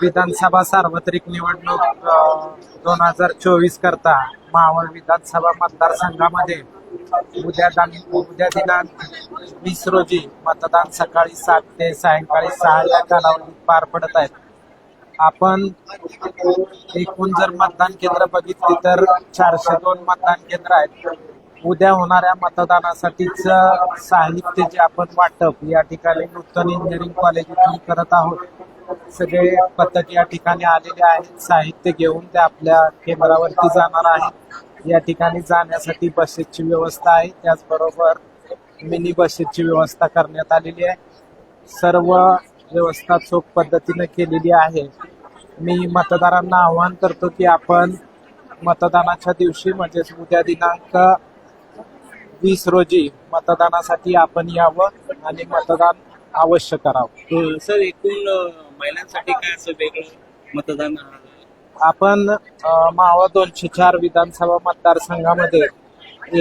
विधानसभा सार्वत्रिक निवडणूक दोन हजार चोवीस करता मावळ विधानसभा मतदारसंघामध्ये उद्या दान- उद्या दिनांक वीस रोजी मतदान सकाळी सात ते सायंकाळी सहा या कालावधीत पार पडत आहेत आपण एकूण जर मतदान केंद्र बघितली तर चारशे दोन मतदान केंद्र आहेत. उद्या होणाऱ्या मतदानासाठीच साहित्य जे आपण वाटप या ठिकाणी नूतन इंजिनिअरिंग कॉलेजातून करत आहोत. सगळे पथक या ठिकाणी आलेले आहेत. साहित्य घेऊन ते आपल्या केंद्रावरती जाणार आहेत. या ठिकाणी जाण्यासाठी बसेसची व्यवस्था आहे. त्याचबरोबर मिनी बसेसची व्यवस्था करण्यात आलेली आहे. सर्व व्यवस्था चोख पद्धतीने केलेली आहे. मी मतदारांना आवाहन करतो की आपण मतदानाच्या दिवशी म्हणजेच उद्या दिनांक वीस रोजी मतदानासाठी आपण यावं आणि मतदान अवश्य करावं सर एकूण महिलांसाठी काय असं वेगळं मतदान? आपण अ, मावळ दोनशे चार विधानसभा मतदारसंघामध्ये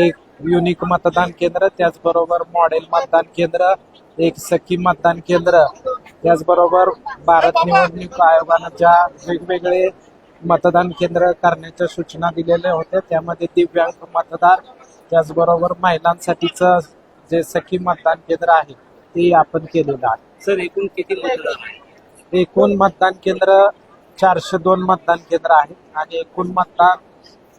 एक युनिक मतदान केंद्र त्याचबरोबर मॉडेल मतदान केंद्र एक सखी मतदान केंद्र त्याचबरोबर भारत निवडणूक आयोगानं ज्या वेगवेगळे मतदान केंद्र करण्याच्या सूचना दिलेल्या होत्या त्यामध्ये दिव्यांग मतदार त्याचबरोबर महिलांसाठीचं जे सखी मतदान केंद्र आहे ते आपण केलेलं आहे. सर एकूण किती मतदान आहे? एकूण मतदान केंद्र चारशे दोन मतदान केंद्र आहेत आणि एकूण मतदान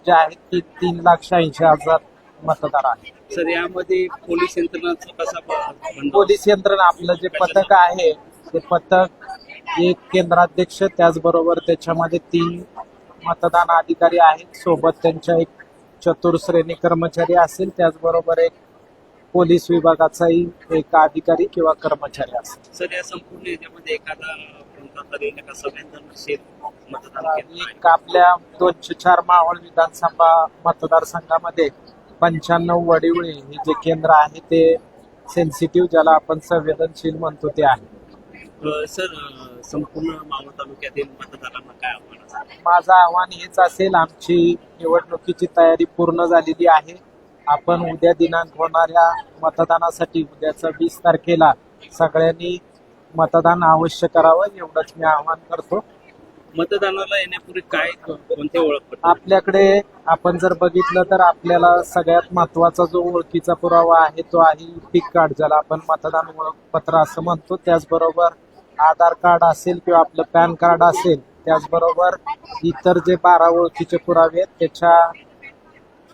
जे आहेत ते तीन लाख शहाऐंशी हजार मतदार आहेत. सर यामध्ये पोलीस यंत्रणाचा कसा बंदोबस्त? पोलीस यंत्रणा आपलं जे पथक आहे ते पथक एक केंद्राध्यक्ष त्याचबरोबर त्याच्यामध्ये तीन मतदान अधिकारी आहेत. सोबत त्यांच्या एक चतुर्श्रेणी कर्मचारी असेल त्याचबरोबर एक पोलीस विभागाचाही एक अधिकारी किंवा कर्मचारी असेल. सर या संपूर्ण याच्यामध्ये एखादा एका संवेदनशील. एक आपल्या दोनशे चार मावळ विधानसभा मतदारसंघामध्ये पंच्याण्णव वडिवळे हे जे केंद्र आहे ते सेन्सिटिव्ह ज्याला आपण संवेदनशील म्हणतो ते आहे. सर संपूर्ण मावळ तालुक्यातील मतदारांना काय आव्हान माझं आव्हान हेच असेल आमची निवडणुकीची तयारी पूर्ण झालेली आहे. आपण उद्या दिनांक होणाऱ्या मतदानासाठी. उद्याच्या वीस तारखेला सगळ्यांनी मतदान अवश्य करावं एवढंच मी आवाहन करतो. मतदानाला येण्यापूर्वी काय कोणते ओळखपत्र आपल्याकडे आपण जर बघितलं तर आपल्याला सगळ्यात महत्त्वाचा जो ओळखीचा पुरावा आहे तो आहे पिक कार्ड ज्याला आपण मतदान ओळखपत्र असं म्हणतो. त्याचबरोबर आधार कार्ड असेल किंवा आपलं पॅन कार्ड असेल त्याचबरोबर इतर जे बारा ओळखीचे पुरावे आहेत त्याच्या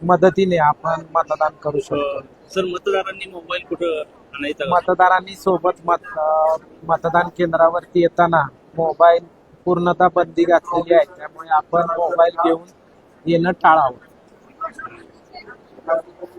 मदतीने आपण मतदान करू शकतो. सर मतदारांनी मोबाईल कुठं आणायचा? का? मतदारांनी सोबत मत अं, मतदान केंद्रावरती येताना मोबाईल पूर्णतः बंदी घातलेली आहे. त्यामुळे आपण मोबाईल घेऊन येणं टाळावं.